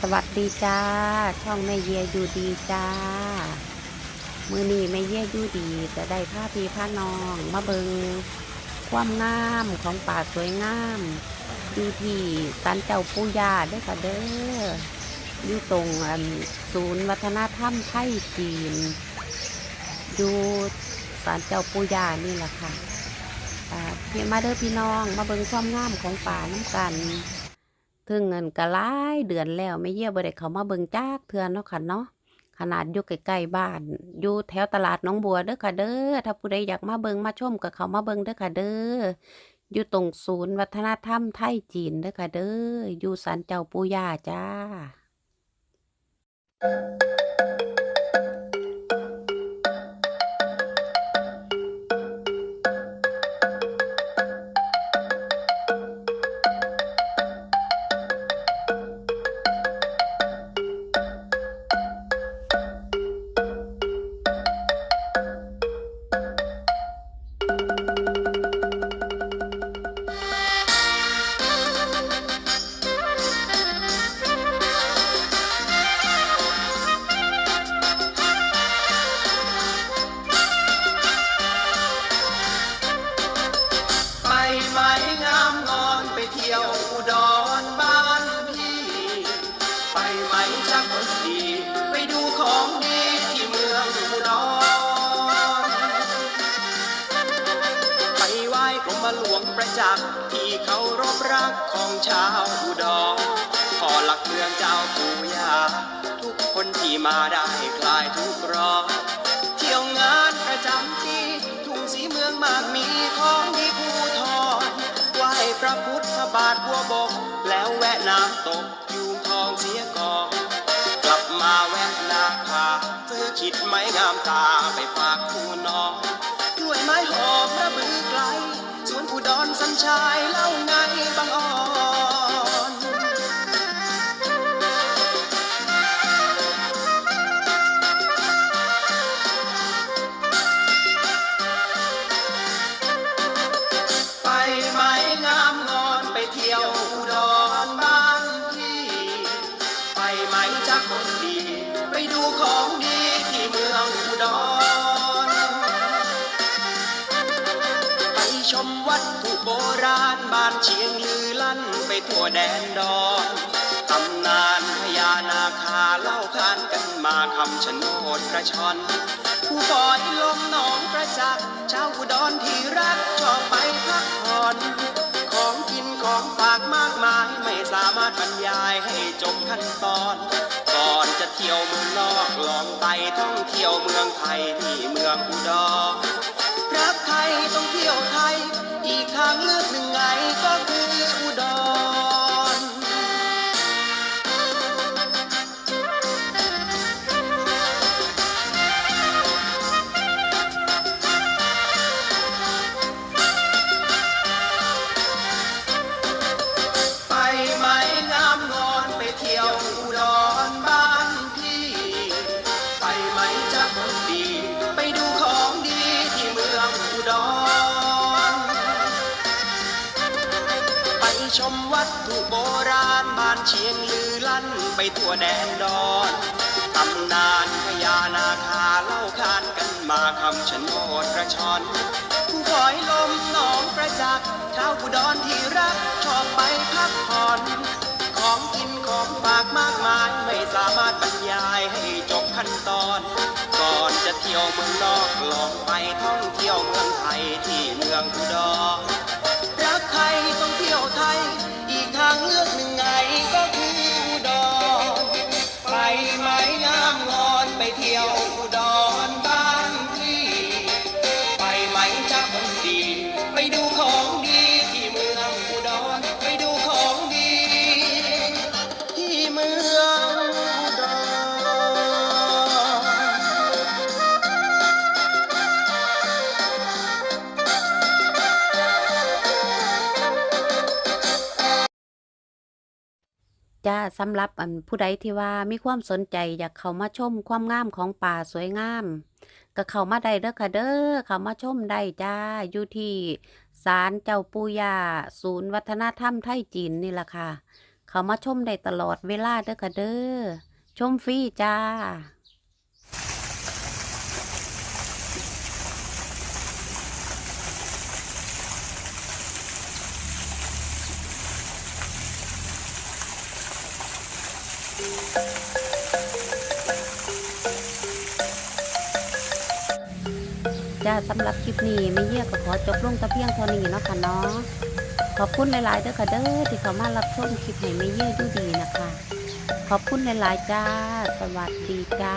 สวัสดีจ้า ช่องแม่เยียอยู่ดีจ้า มือนี้แม่เยียอยู่ดีจะได้ผ้าพีผ้านองมาเบิงความงามของป่าสวยงามอยู่ที่สันเจ้าปูยาเด้อค่ะเด้ออยู่ตรงศูนย์วัฒนธรรมไทยจีน อยู่ศาลเจ้าปูยานี่แหละค่ะพี่มาเด้อพี่น้องมาเบิงความงามของป่าน้ำกัน ถึงเงินก็หลายเดือนแล้วไม่เยี่ยบ่ได้เขามาเบิ่งจากเทือนเนาะค่ะเนาะขนาดอยู่ใกล้ๆบ้าน อยู่แถวตลาดน้องบัวเด้อค่ะเด้อ ถ้าผู้ใดอยากมาเบิงมาชมก็เขามาเบิงเด้อค่ะเด้อ อยู่ตรงศูนย์วัฒนธรรมไทยจีนเด้อค่ะเด้อ อยู่ศาลเจ้าปู่ย่าจ้า ไปไหมงามงอนไปเที่ยวอุดรบ้านพี่ ไปไหมจักคนดีไปดูของดีที่เมืองอุดร ไปไหว้กรมหลวงประจักษ์ที่เขารบรักของชาวอุดรพอหลักเมืองเจ้าปู่ย่าทุกคนที่มาได้คลายทุกข์ร้อน พระพุทธบาทบัวบก แล้วแวะน้ำตกยูงทองเสียก่อนกลับมาแวะนาคาซื้อขิดไม้งามตาไปฝากคู่น้องกล้วยไม้หอมระบือไกลสวนอุดรสัญชาย ชมวัตถุโบราณบ้านเชียงลือลั่นไปทั่วแดนดอนตำนานพญานาคาเล่าขานกันมาคำชะโนดกระชอนผู้ฝอยลมหนองประจักษ์ชาวอุดรที่รักชอบไปพักผ่อนของกินของฝากมากมายไม่สามารถบรรยายให้จบขั้นตอนก่อนจะเที่ยวเมืองนอกลองไปท่องเที่ยวเมืองไทยที่เมืองอุดร ต้องเที่ยวไทย อีกทางเลือกหนึ่ง ชมวัตถุโบราณบ้านเชียงลือลั่นไปทั่วแดนดอนตำนานพญานาคาเล่าขานกันมาคำชะโนดกระชอนผู้คอยลมหนองประจักษ์ชาวอุดรที่รักชอบไปพักผ่อนของกินของฝากมากมายไม่สามารถบรรยายให้จบขั้นตอน ก่อนจะเที่ยวเมืองนอกลองไปท่องเที่ยวเมืองไทยที่เมืองอุดร ไทย อีกทางเลือกหนึ่ง จ้าสำหรับอันผู้ใดที่ว่ามีความสนใจอยากเข้ามาชมความงามของป่าสวยงาม ก็เข้ามาได้เด้อค่ะเด้อเข้ามาชมได้จ้าอยู่ที่ศาลเจ้าปู่ย่าศูนย์วัฒนธรรมไทยจีนนี่ล่ะค่ะ เข้ามาชมได้ตลอดเวลาเด้อค่ะเด้อชมฟรีจ้า จ้าสำหรับคลิปนี้ไม่เยี่ยก็ขอจบลงตะเพียงเท่านี้เนาะค่ะเนาะขอบคุณหลายๆเด้อค่ะเด้อที่เขามารับชมคลิปให้ไม่เยี่ยดูดีนะคะ ขอบคุณหลายๆจ้า สวัสดีจ้า